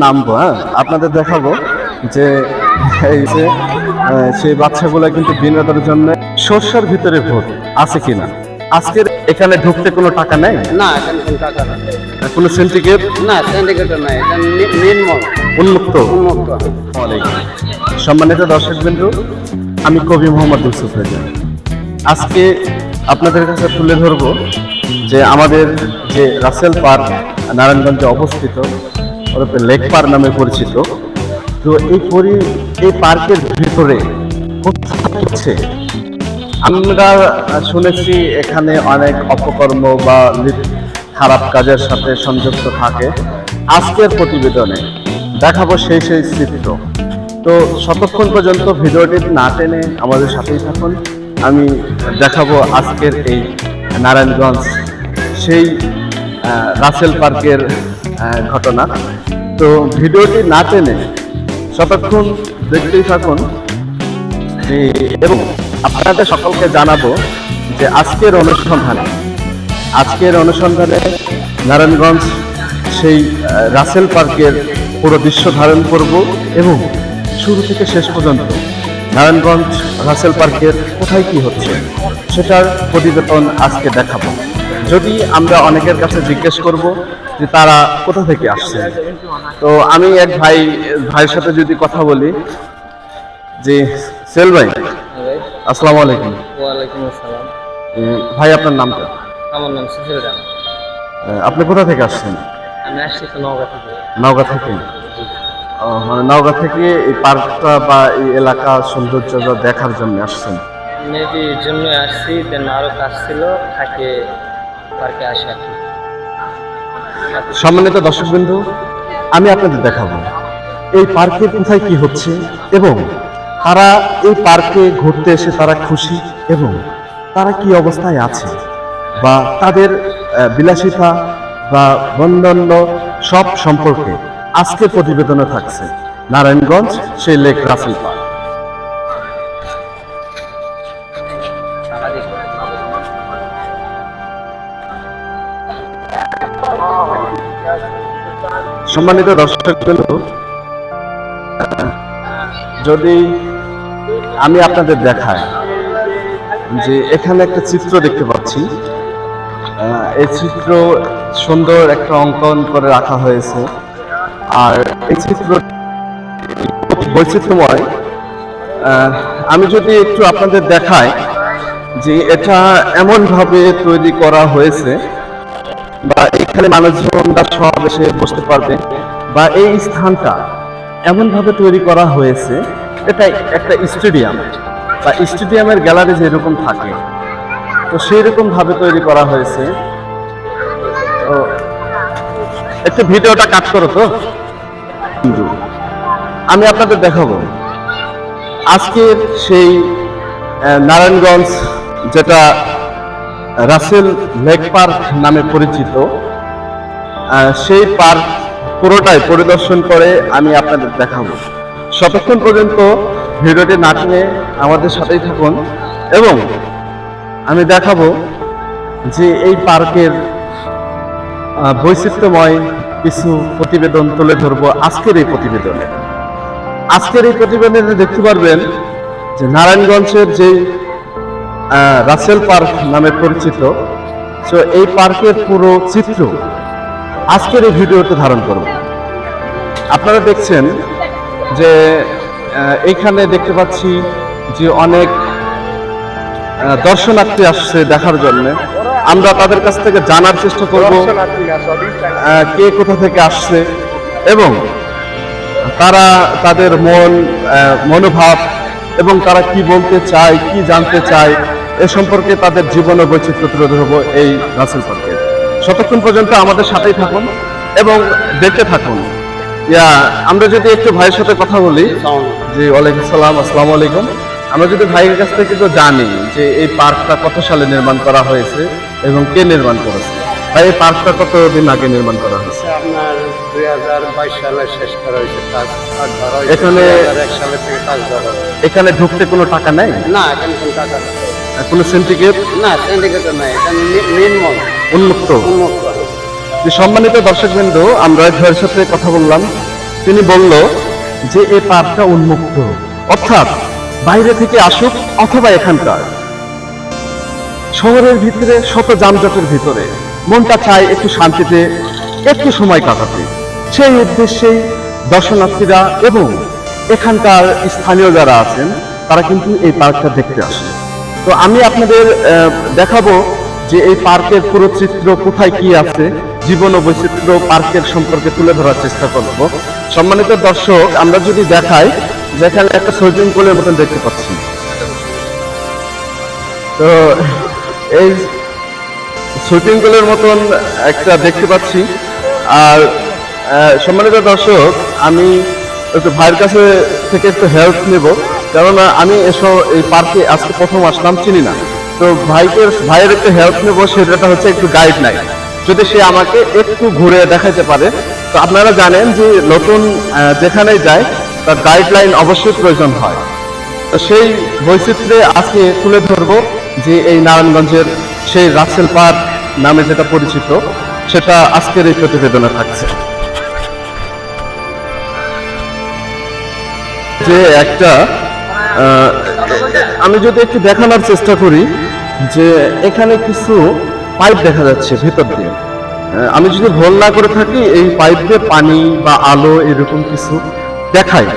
নামবো হ্যাঁ? আপনাদের দেখাবো যে এই যে সেই বাচ্চাগুলো কিন্তু বিনোদনের জন্য শস্যের ভিতরে ভোট আছে কিনা? আজকের এখানে ঢুকতে কোনো টাকা নেই? না এখানে কোনো টাকা কোনো সিন্ডিকেট না সিন্ডিকেটর নাই এটা নির্মল। উন্মুক্ত? উন্মুক্ত। সম্মানিত দর্শক বিন্দু আমি কবি মোহাম্মদ ইউসুফ রেজা। আজকে আপনাদের কাছে তুলে ধরবো যে আমাদের যে রাসেল পার্ক নারায়ণগঞ্জে অবস্থিত ওরফে লেক পার্ক নামে পরিচিত। তো এই পরি, এই পার্কের ভিতরে হচ্ছে আমরা শুনেছি এখানে অনেক অপকর্ম বা খারাপ কাজের সাথে সংযুক্ত থাকে। আজকের প্রতিবেদনে দেখাবো সেই সেই চিত্র। তো ততক্ষণ পর্যন্ত ভিডিওটি না টেনে আমাদের সাথেই থাকুন। আমি দেখাবো আজকের এই নারায়ণগঞ্জ, সেই রাসেল পার্কের ঘটনা। তো ভিডিওটি না টেনে ততক্ষণ দেখতেই থাকুন। এবং আপনাদের সকলকে জানাব যে আজকের অনুসন্ধানে আজকের অনুসন্ধানে নারায়ণগঞ্জ সেই রাসেল পার্কের পুরো দৃশ্য ধারণ করব এবং শুরু থেকে শেষ পর্যন্ত নারায়ণগঞ্জ রাসেল পার্কের কোথায় কি হচ্ছে সেটার প্রতিবেদন আজকে দেখাবো। যদি আমরা অনেকের কাছে জিজ্ঞেস করব যে তারা কোথা থেকে আসছে। তো আমি এক ভাই ভাইয়ের সাথে যদি কথা বলি যে সেল ভাই আসসালামু আলাইকুম। ওয়ালাইকুম আসসালাম। ভাই আপনার নামটা? আমার নাম সুশীল আহ, আপনি কোথা থেকে আসছেন? আমি আসছি তো নওগাঁ থেকে। নওগাঁ থেকে? মানে নওগাঁ থেকে এই পার্কটা বা এই এলাকা সৌন্দর্য দেখার জন্য আসছেন। মেবি জন্য আসছি দেন আরও কাজ ছিল থাকে পার্কে আসি আর কি। সম্মানিত দর্শকবৃন্দু, আমি আপনাদের দেখাবো এই পার্কে কোথায় কি হচ্ছে এবং তারা এই পার্কে ঘুরতে এসে তারা খুশি এবং তারা কি অবস্থায় আছে বা তাদের বিলাসিতা বা অন্যান্য সব সম্পর্কে আজকের প্রতিবেদনে থাকছে। নারায়ণগঞ্জ, সেই লেক রাসেল পার্ক। সম্মানিত দর্শকবৃন্দ যদি আমি আপনাদের দেখাই যে এখানে একটা চিত্র দেখতে পাচ্ছি এই চিত্র সুন্দর একটা অঙ্কন করে রাখা হয়েছে। আর এই চিত্র বৈচিত্র্যময়। আমি যদি একটু আপনাদের দেখাই যে এটা এমনভাবে তৈরি করা হয়েছে বা এখানে মানুষজনরা এসে বসতে পারবে বা এই স্থানটা এমনভাবে তৈরি করা হয়েছে এটা একটা স্টেডিয়াম বা স্টেডিয়ামের গ্যালারি যেরকম থাকে, তো সেই রকম ভাবে তৈরি করা হয়েছে। তো একটু ভিডিওটা কাট করো তো। আমি আপনাদের দেখাবো। আজকের সেই নারায়ণগঞ্জ যেটা রাসেল লেক পার্ক নামে পরিচিত। সেই পার্ক পুরোটাই পরিদর্শন করে আমি আপনাদের দেখাবো। ততক্ষণ পর্যন্ত ভিডিওটি না টেনে আমাদের সাথেই থাকুন এবং আমি দেখাবো যে এই পার্কের বৈচিত্র্যময় কিছু প্রতিবেদন তুলে ধরবো আজকের এই প্রতিবেদনে। আজকের এই প্রতিবেদনে দেখতে পারবেন যে নারায়ণগঞ্জের যে রাসেল পার্ক নামে পরিচিত। তো এই পার্কের পুরো চিত্র আজকের এই ভিডিওতে ধারণ করব। আপনারা দেখছেন যে আহ, এইখানে দেখতে পাচ্ছি যে অনেক দর্শনার্থী আসছে দেখার জন্য। আমরা তাদের কাছ থেকে জানার চেষ্টা করব কে কোথা থেকে আসছে এবং তারা তাদের মন মনোভাব এবং তারা কি বলতে চায় কি জানতে চায় এ সম্পর্কে তাদের জীবন ও বৈচিত্র্য তুলে ধরবো এই রাসেল পার্কে। ততক্ষণ পর্যন্ত আমাদের সাথেই থাকুন এবং দেখতে থাকুন। ইয়া আমরা যদি একটু ভাইয়ের সাথে কথা বলি জি ওয়ালাইকুম সালাম আসসালামু আলাইকুম। আমরা যদি ভাইয়ের কাছ থেকে তো জানি যে এই পার্কটা কত সালে নির্মাণ করা হয়েছে এবং কে নির্মাণ করেছে? ভাই এই পার্কটা কতদিন আগে নির্মাণ করা হয়েছে? আপনার দুই হাজার বাইশ সালে শেষ করা হয়েছে এখানে- এক সালে থেকে কাজ এখানে ঢুকতে কোনো টাকা নেই? না এখানে কোনো টাকা না কোনো সিন্ডিকেট না সিন্ডিকেটর নাই নির্মল। উন্মুক্ত। উন্মুক্ত। সম্মানিত দর্শকবৃন্দ আমরা ভাইয়ের সাথে কথা বললাম। তিনি বলল যে এই পার্কটা উন্মুক্ত। অর্থাৎ বাইরে থেকে আসুক অথবা এখানকার। শহরের ভিতরে শত যানজটের ভিতরে। মনটা চায় একটু শান্তিতে একটু সময় কাটাতে। সেই উদ্দেশ্যেই দর্শনার্থীরা এবং এখানকার স্থানীয় যারা আছেন তারা কিন্তু এই পার্কটা দেখতে আসে তো আমি আপনাদের দেখাবো যে এই পার্কের পুরো চিত্র কোথায় কি আছে, জীবন ও বৈচিত্র্য পার্কের সম্পর্কে তুলে ধরার চেষ্টা করব। সম্মানিত দর্শক, আমরা যদি দেখাই, যেখানে একটা সুইমিং পুলের মতন দেখতে পাচ্ছি। তো এই সুইমিং পুলের মতন একটা দেখতে পাচ্ছি। আর সম্মানিত দর্শক, আমি একটু ভাইয়ের কাছে থেকে একটু হেল্প নেব। কেননা আমি এসব এই পার্কে আজকে প্রথম আসলাম চিনি না। তো ভাইকে ভাইয়ের একটু হেল্প নেব সেটা হচ্ছে একটু গাইড নাই। যদি সে আমাকে একটু ঘুরে দেখাতে পারে তো আপনারা জানেন যে নতুন আহ, যেখানেই যায় তার গাইডলাইন অবশ্যই প্রয়োজন হয়। তো সেই বৈচিত্র্যে আজকে তুলে ধরবো যে এই নারায়ণগঞ্জের সেই রাসেল পার্ক নামে যেটা পরিচিত সেটা আজকের এই প্রতিবেদনে থাকছে। যে একটা আমি যদি একটু দেখানোর চেষ্টা করি যে এখানে কিছু পাইপ দেখা যাচ্ছে ভেতর দিয়ে। আমি যদি ভুল না করে থাকি, এই পাইপ দিয়ে পানি বা আলো এরকম কিছু দেখায়।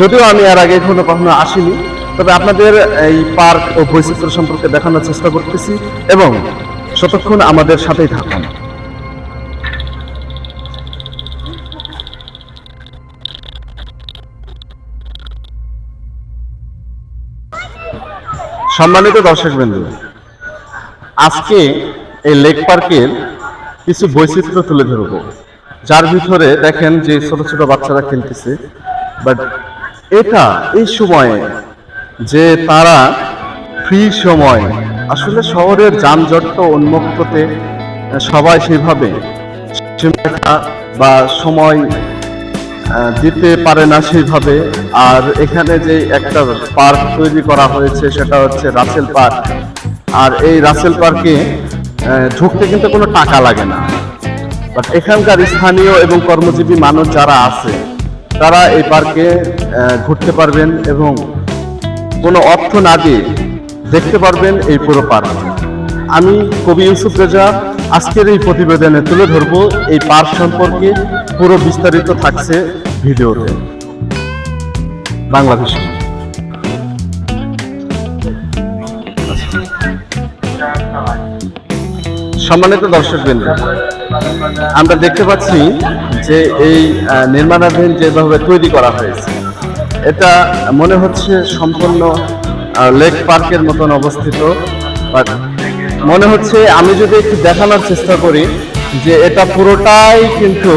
যদিও আমি আর আগে এখনও কখনো আসিনি, তবে আপনাদের এই পার্ক ও বৈচিত্র্য সম্পর্কে দেখানোর চেষ্টা করতেছি এবং ততক্ষণ আমাদের সাথেই থাকুন। সম্মানিত দর্শক বিন্দু আজকে এই লেক পার্কের কিছু বৈচিত্র্য তুলে ধরবো। যার ভিতরে দেখেন যে ছোট ছোট বাচ্চারা খেলতেছে বাট এটা এই সময়ে যে তারা ফ্রি সময়, আসলে শহরের যানজট উন্মুক্ততে সবাই সেভাবে বা সময় দিতে পারে না সেইভাবে। আর এখানে যে একটা পার্ক তৈরি করা হয়েছে, সেটা হচ্ছে রাসেল পার্ক। আর এই রাসেল পার্কে ঢুকতে কিন্তু কোনো টাকা লাগে না। বাট এখানকার স্থানীয় এবং কর্মজীবী মানুষ যারা আছে, তারা এই পার্কে ঘুরতে পারবেন এবং কোনো অর্থ না দিয়ে দেখতে পারবেন এই পুরো পার্ক। আমি কবি ইউসুফ রেজা আজকের এই প্রতিবেদনে তুলে ধরব এই পার্ক সম্পর্কে পুরো বিস্তারিত থাকছে ভিডিওতে। বাংলাদেশ। সম্মানিত দর্শক আমরা দেখতে পাচ্ছি যে এই নির্মাণাধীন যেভাবে তৈরি করা হয়েছে, এটা মনে হচ্ছে সম্পূর্ণ লেক পার্কের মতন অবস্থিত মনে হচ্ছে আমি যদি একটু দেখানোর চেষ্টা করি যে এটা পুরোটাই কিন্তু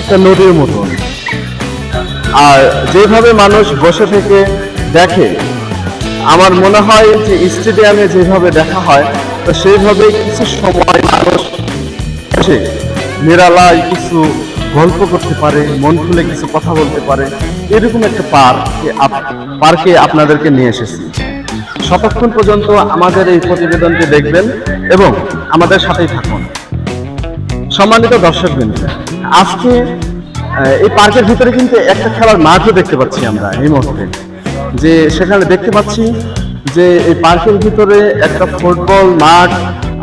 একটা নদীর মতন আর যেভাবে মানুষ বসে থেকে দেখে, আমার মনে হয় যে স্টেডিয়ামে যেভাবে দেখা হয়, তো সেইভাবে কিছু সময় মানুষ বসে, নিরালায় কিছু গল্প করতে পারে, মন খুলে কিছু কথা বলতে পারে, এরকম একটা পার্কে পার্কে আপনাদেরকে নিয়ে এসেছি। ততক্ষণ পর্যন্ত আমাদের এই প্রতিবেদনটি দেখবেন এবং আমাদের সাথেই থাকুন। সম্মানিত দর্শকবৃন্দ, আজকে এই পার্কের ভিতরে কিন্তু একটা খেলার মাঠও দেখতে পাচ্ছি আমরা এই মুহূর্তে। যে সেখানে দেখতে পাচ্ছি যে এই পার্কের ভিতরে একটা ফুটবল মাঠ,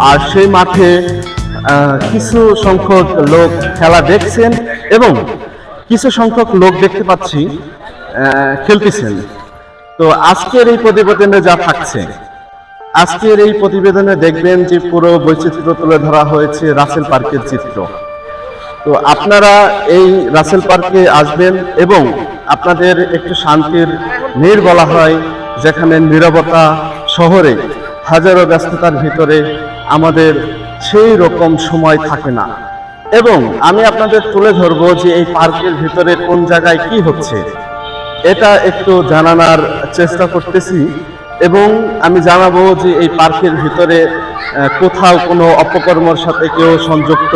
আর সেই মাঠে কিছু সংখ্যক লোক খেলা দেখছেন এবং কিছু সংখ্যক লোক দেখতে পাচ্ছি খেলতেছেন। তো আজকের এই প্রতিবেদনে যা থাকছে, আজকের এই প্রতিবেদনে দেখবেন যে পুরো বৈচিত্র্য তুলে ধরা হয়েছে রাসেল পার্কের চিত্র। তো আপনারা এই রাসেল পার্কে আসবেন এবং আপনাদের একটু শান্তির নীর বলা হয়, যেখানে নীরবতা শহরে হাজারো ব্যস্ততার ভিতরে আমাদের সেই রকম সময় থাকে না। এবং আমি আপনাদের তুলে ধরবো যে এই পার্কের ভিতরে কোন জায়গায় কি হচ্ছে। এটা একটু জানানোর চেষ্টা করতেছি এবং আমি জানাব যে এই পার্কের ভিতরে কোথাও কোনো অপকর্মর সাথে কেউ সংযুক্ত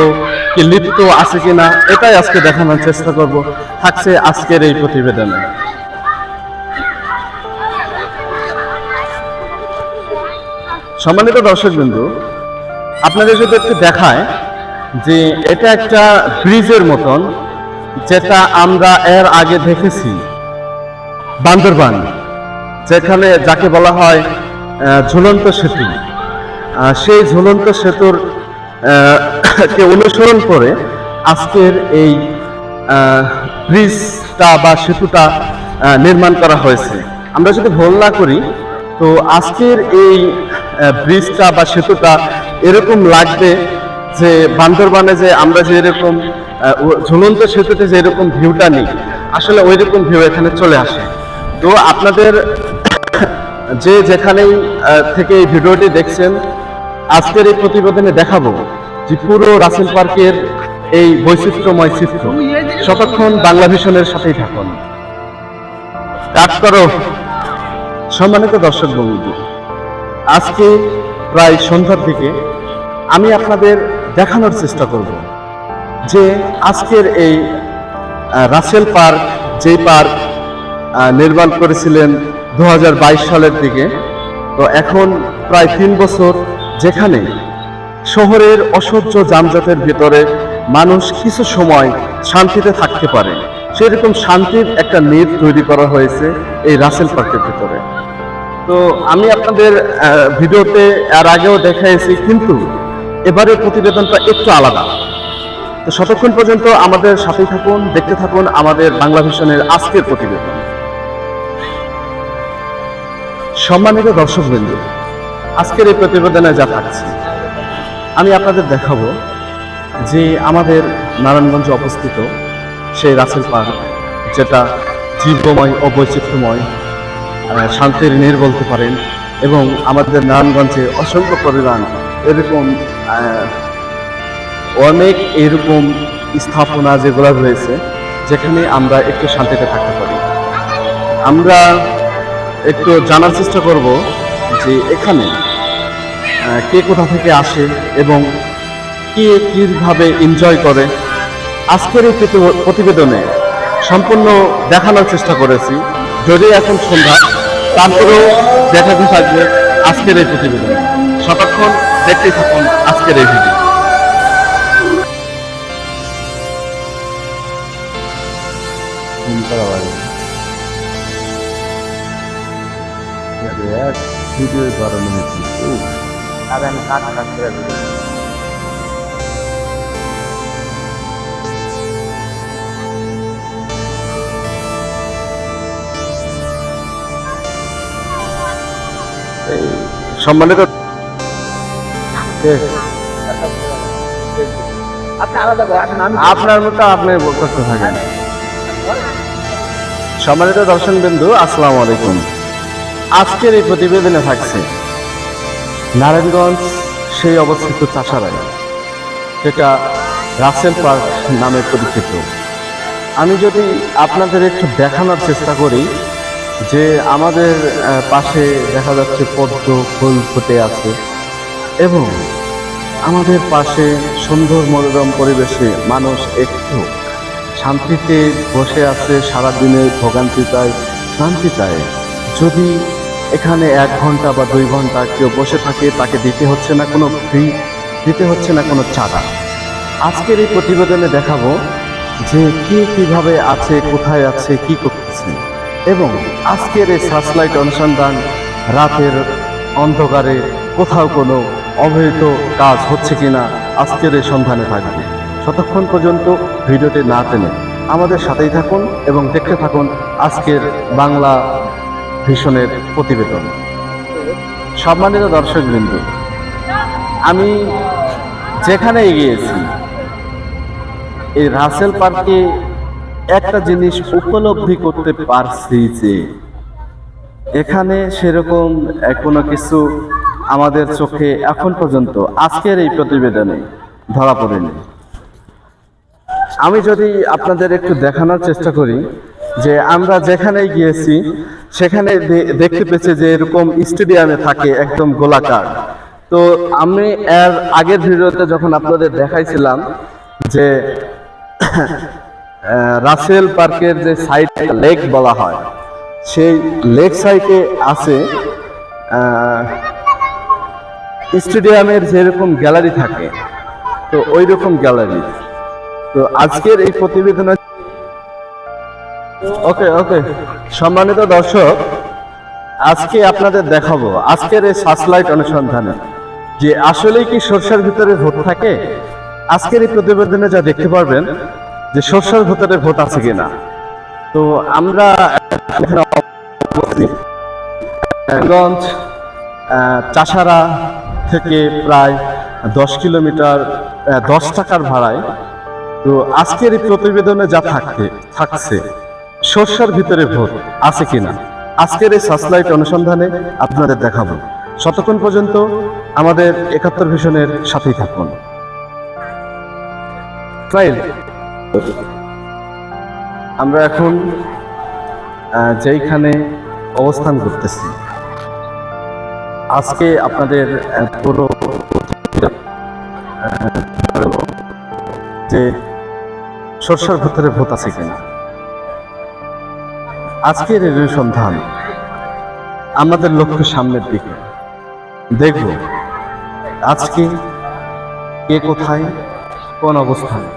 কি লিপ্ত আছে কিনা, এটাই আজকে দেখানোর চেষ্টা করব। থাকছে আজকের এই প্রতিবেদনে। সম্মানিত দর্শকবৃন্দু, আপনাদের যদি একটু দেখায় যে এটা একটা ব্রিজের মতন, যেটা আমরা এর আগে দেখেছি। বান্দরবান, যেখানে যাকে বলা হয় ঝুলন্ত সেতু। সেই ঝুলন্ত সেতুর কে অনুসরণ করে আজকের এই ব্রিজটা বা সেতুটা নির্মাণ করা হয়েছে। আমরা যদি ভুল না করি, তো আজকের এই ব্রিজটা বা সেতুটা এরকম লাগবে যে বান্দরবানে যে আমরা যে এরকম ঝুলন্ত সেতুতে যে এরকম ভিউটা নিই, আসলে ওই রকম ভিউ এখানে চলে আসে। তো আপনাদের যে যেখানেই থেকে এই ভিডিওটি দেখছেন, আজকের এই প্রতিবেদনে দেখাবো যে পুরো রাসেল পার্কের এই বৈচিত্র্যময় চিত্র। শতক্ষণ বাংলা ভিশনের সাথেই থাকুন। কাজ করো। সম্মানিত দর্শক বন্ধু আজকে প্রায় সন্ধ্যার দিকে আমি আপনাদের দেখানোর চেষ্টা করব যে আজকের এই রাসেল পার্ক, যে পার্ক নির্মাণ করেছিলেন দু হাজার বাইশ সালের দিকে। তো এখন প্রায় তিন বছর যেখানে শহরের অসহ্য যানজটের ভিতরে মানুষ কিছু সময় শান্তিতে থাকতে পারে। সেরকম শান্তির একটা নেট তৈরি করা হয়েছে এই রাসেল পার্কের ভিতরে। তো আমি আপনাদের ভিডিওতে আর আগেও দেখাইছি, কিন্তু এবারের প্রতিবেদনটা একটু আলাদা। তো ততক্ষণ পর্যন্ত আমাদের সাথেই থাকুন, দেখতে থাকুন আমাদের বাংলা ভিশনের আজকের প্রতিবেদন। সম্মানিত দর্শকবৃন্দ, আজকের এই প্রতিবেদনে যা থাকছে, আমি আপনাদের দেখাবো যে আমাদের নারায়ণগঞ্জে অবস্থিত সেই রাসেল পার্ক, যেটা জীবময় ও বৈচিত্র্যময় শান্তির নীর বলতে পারেন, এবং আমাদের নারায়ণগঞ্জে অসংখ্য পরিমাণ এরকম অনেক এরকম স্থাপনা যেগুলো রয়েছে, যেখানে আমরা একটু শান্তিতে থাকতে পারি। আমরা একটু জানার চেষ্টা করব যে এখানে কে কোথা থেকে আসে এবং কে কীভাবে এনজয় করে। আজকের এই প্রতি- প্রতিবেদনে সম্পূর্ণ দেখানোর চেষ্টা করেছি। যদি এখন সন্ধ্যা, তারপরেও দেখাতে থাকবে আজকের এই প্রতিবেদন। সতক্ষণ দেখতে থাকুন আজকের এই ভিডিও বানানো হয়েছে আগে আমি কাজ কাজ করে সম্মানিত আপনার মতো আপনি করতে থাকেন। সম্মানিত দর্শক বিন্দু আসসালামু আলাইকুম। আজকের এই প্রতিবেদনে থাকছে। নারায়ণগঞ্জ সেই অবস্থিত চাষারায়, যেটা রাসেল পার্ক নামে পরিচিত। আমি যদি আপনাদের একটু দেখানোর চেষ্টা করি যে আমাদের পাশে দেখা যাচ্ছে পদ্ম ফুল ফুটে আছে এবং আমাদের পাশে সুন্দর মনোরম পরিবেশে মানুষ একটু শান্তিতে বসে আছে সারাদিনের ভোগান্তিতায় শান্তিতায় যদি এখানে এক ঘণ্টা বা দুই ঘণ্টা কেউ বসে থাকে, তাকে দিতে হচ্ছে না কোনো ফ্রি দিতে হচ্ছে না কোনো চাঁদা। আজকের এই প্রতিবেদনে দেখাবো যে কে কীভাবে আছে, কোথায় আছে, কি করতেছে। এবং আজকের এই সার্চলাইট অনুসন্ধান রাতের অন্ধকারে কোথাও কোনো অবৈধ কাজ হচ্ছে কিনা আজকের এই সন্ধানে থাকবে। ততক্ষণ পর্যন্ত ভিডিওটি না টেনে আমাদের সাথেই থাকুন এবং দেখতে থাকুন আজকের বাংলা ভীষণের প্রতিবেদন। সম্মানিত দর্শক দর্শকবৃন্দ, আমি যেখানে গিয়েছি এই রাসেল পার্কে একটা জিনিস উপলব্ধি করতে পারছি যে, এখানে সেরকম কোনো কিছু আমাদের চোখে এখন পর্যন্ত আজকের এই প্রতিবেদনে ধরা পড়েনি। আমি যদি আপনাদের একটু দেখানোর চেষ্টা করি যে আমরা যেখানে গিয়েছি, সেখানে দেখতে পেয়েছি যে এরকম স্টেডিয়ামে থাকে একদম গোলাকার। তো আমি এর আগের ভিডিওতে যখন আপনাদের দেখাইছিলাম যে রাসেল পার্কের যে সাইড লেক বলা হয়, সেই লেক সাইডে আছে স্টেডিয়ামের যেরকম গ্যালারি থাকে, তো ওই রকম গ্যালারি তো আজকের এই প্রতিবেদনে ওকে ওকে সম্মানিত দর্শক, আজকে আপনাদের দেখাবো আজকের এই সার্চলাইট অনুসন্ধানে যে আসলে কি সর্ষার ভিতরে ভূত থাকে। আজকের এই প্রতিবেদনে যা দেখতে পারবেন যে সর্ষার ভিতরে ভূত আছে কিনা। তো আমরা গঞ্জ চাষারা থেকে প্রায় দশ কিলোমিটার দশ টাকার ভাড়ায়। তো আজকের এই প্রতিবেদনে যা থাকতে থাকছে সর্ষার ভিতরে ভোট আছে কিনা? আজকের এই সার্চলাইট অনুসন্ধানে আপনাদের দেখাবো। শতক্ষণ পর্যন্ত আমাদের একাত্তর ভিশনের সাথেই থাকুন। ট্রাইল আমরা এখন যেইখানে অবস্থান করতেছি, আজকে আপনাদের পুরো যে সর্ষার ভিতরে ভূত আছে কিনা? আজকের এই অনুসন্ধান। আমাদের লক্ষ্য সামনের দিকে। দেখব আজকে কে কোথায় কোন অবস্থানে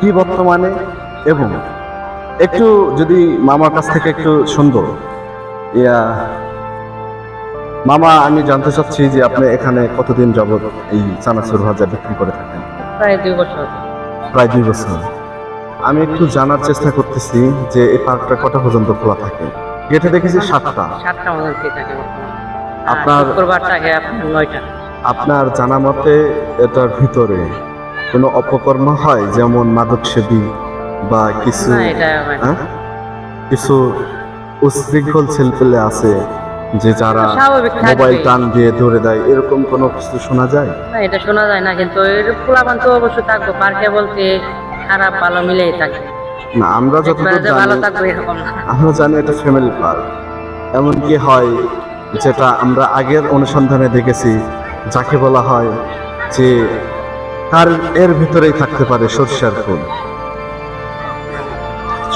কি বর্তমানে এবং একটু যদি মামার কাছ থেকে একটু সুন্দর ইয়া মামা আমি জানতে চাচ্ছি যে আপনি এখানে কতদিন যাবত এই চানাচুর ভাজা বিক্রি করে থাকেন? প্রায় দুই বছর। প্রায় দুই বছর। আমি একটু জানার চেষ্টা করতেছি যে এই পার্কটা কটা পর্যন্ত খোলা থাকে। গেটে দেখেছি সাতটা। সাতটা মতন থাকে আপনার- আপনার নয়টা। আপনার জানা মতে এটার ভিতরে কোনো অপকর্ম হয়? যেমন মাদক সেবী বা কিছু হয়? কিছু উশৃঙ্খল ছেলেপেলে আছে যে যারা মোবাইল টান দিয়ে ধরে দেয়। এরকম কোনো কিছু শোনা যায়? না এটা শোনা যায় না কিন্তু এর পোলাপান তো অবশ্যই থাকব। পার্কে বলতে খারাপ ভালো মিলেই থাকে। না আমরা যতদূর ভালো জানি থাকব এরকম না। আমরা জানি এটা ফ্যামিলি পার্ক এমনকি হয় যেটা আমরা আগের অনুসন্ধানে দেখেছি যাকে বলা হয় যে কার এর ভিতরেই থাকতে পারে সর্ষার ফুল।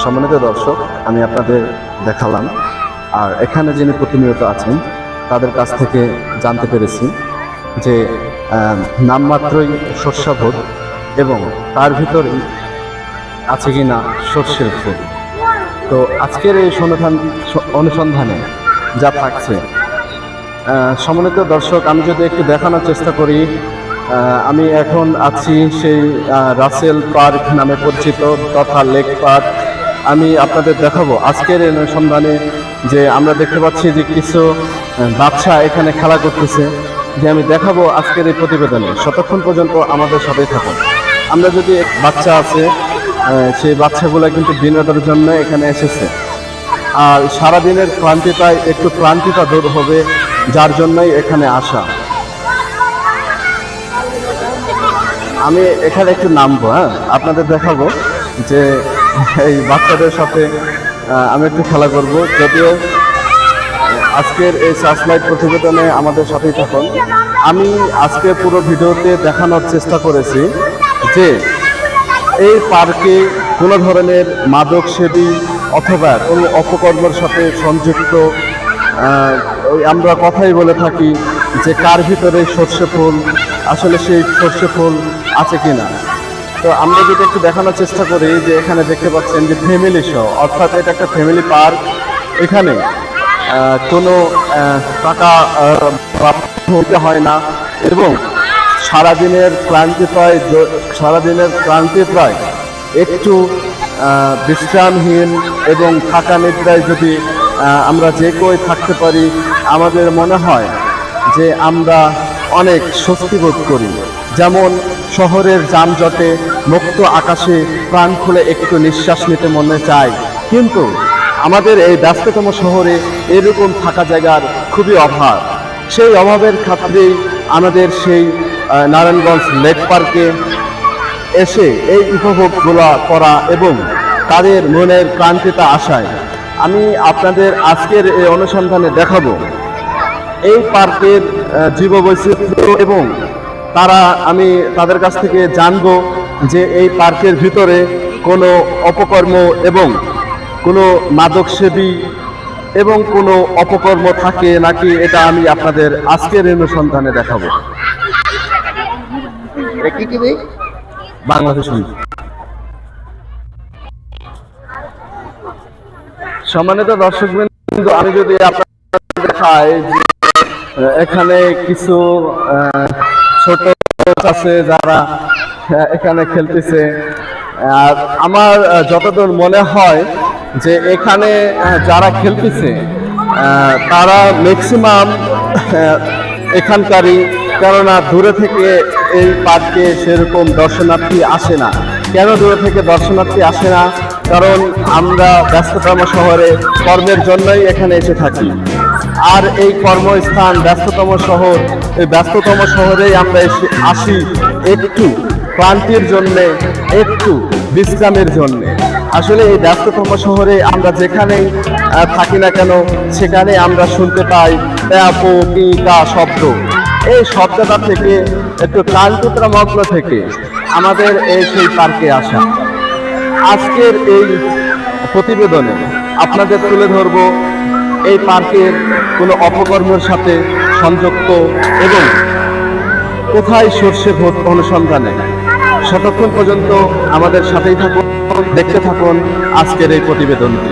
সম্মানিত দর্শক আমি আপনাদের দেখালাম। আর এখানে যিনি প্রতিনিয়ত আছেন তাদের কাছ থেকে জানতে পেরেছি যে নামমাত্রই সর্ষাভোগ এবং তার ভিতরেই আছে কিনা সর্ষের ফুল। তো আজকের এই সন্ধান অনুসন্ধানে যা থাকছে সমন্বিত দর্শক, আমি যদি একটু দেখানোর চেষ্টা করি আমি এখন আছি সেই রাসেল পার্ক নামে পরিচিত তথা লেক পার্ক। আমি আপনাদের দেখাবো আজকের এই অনুসন্ধানে যে আমরা দেখতে পাচ্ছি যে কিছু বাচ্চা এখানে খেলা করতেছে। যে আমি দেখাবো আজকের এই প্রতিবেদনে। ততক্ষণ পর্যন্ত আমাদের সাথেই থাকুন। আমরা যদি বাচ্চা আছে সেই বাচ্চাগুলো কিন্তু বিনোদনের জন্য এখানে এসেছে। আর সারাদিনের ক্লান্তিটায় একটু ক্লান্তিটা দূর হবে, যার জন্যই এখানে আসা। আমি এখানে একটু নামবো হ্যাঁ? আপনাদের দেখাবো যে এই বাচ্চাদের সাথে আমি একটু খেলা করব। যদিও আজকের এই সার্চলাইট প্রতিবেদনে আমাদের সাথেই থাকুন। আমি আজকে পুরো ভিডিওতে দেখানোর চেষ্টা করেছি যে এই পার্কে কোনো ধরনের মাদক সেবী অথবা কোনো অপকর্মের সাথে সংযুক্ত আমরা কথাই বলে থাকি যে কার ভিতরে সর্ষে ফুল আসলে সেই সর্ষে ফুল আছে কি না তো আমরা যদি একটু দেখানোর চেষ্টা করি যে এখানে দেখতে পাচ্ছেন যে ফ্যামিলি শো অর্থাৎ এটা একটা ফ্যামিলি পার্ক। এখানে কোনো টাকা আহ, দিতে হয় না এবং সারাদিনের ক্লান্তি প্রায় সারাদিনের ক্লান্তি প্রায় একটু বিশ্রামহীন এবং থাকা নিদ্রায় যদি আমরা যে কই থাকতে পারি, আমাদের মনে হয় যে আমরা অনেক স্বস্তি বোধ করি। যেমন শহরের যানজটে মুক্ত আকাশে প্রাণ খুলে একটু নিঃশ্বাস নিতে মনে চায়। কিন্তু আমাদের এই ব্যস্ততম শহরে এরকম থাকা জায়গার খুবই অভাব। সেই অভাবের খাতিরেই আমাদের সেই নারায়ণগঞ্জ লেক পার্কে এসে এই উপভোগগুলো করা এবং তাদের মনের ক্লান্তিতা আসায় আমি আপনাদের আজকের এই অনুসন্ধানে দেখাবো। এই পার্কের জীববৈচিত্র্য এবং তারা আমি তাদের কাছ থেকে জানব যে এই পার্কের ভিতরে কোনো অপকর্ম এবং কোনো মাদকসেবী এবং কোনো অপকর্ম থাকে নাকি, এটা আমি আপনাদের আজকের অনুসন্ধানে দেখাবো। কি টিভি বাংলাদেশ সম্মানিত দর্শক বিন্দু আমি যদি আপনাদের দেখাই এখানে কিছু ছোট আছে যারা এখানে খেলতেছে। আর আমার যতদূর মনে হয় যে এখানে যারা খেলতেছে তারা ম্যাক্সিমাম এখানকারই কেননা দূরে থেকে এই পার্কে সেরকম দর্শনার্থী আসে না। কেন দূরে থেকে দর্শনার্থী আসে না? কারণ আমরা ব্যস্ততম শহরে কর্মের জন্যই এখানে এসে থাকি। আর এই কর্মস্থান ব্যস্ততম শহর, এই ব্যস্ততম শহরেই আমরা এসে আসি একটু ক্লান্তির জন্যে, একটু বিশ্রামের জন্যে। আসলে এই ব্যস্ততম শহরে আমরা যেখানেই থাকি না কেন সেখানে আমরা শুনতে পাই প্যাপো শব্দ। এই শব্দটা থেকে, একটু ক্লান্তিমগ্ন থেকে আমাদের এই সেই পার্কে আসা। আজকের এই প্রতিবেদনে আপনাদের তুলে ধরব এই পার্কের কোনো অপকর্মের সাথে সংযুক্ত এবং কোথায় সর্ষে ভোট অনুসন্ধানে। ততক্ষণ পর্যন্ত আমাদের সাথেই থাকুন, দেখতে থাকুন আজকের এই প্রতিবেদনটি।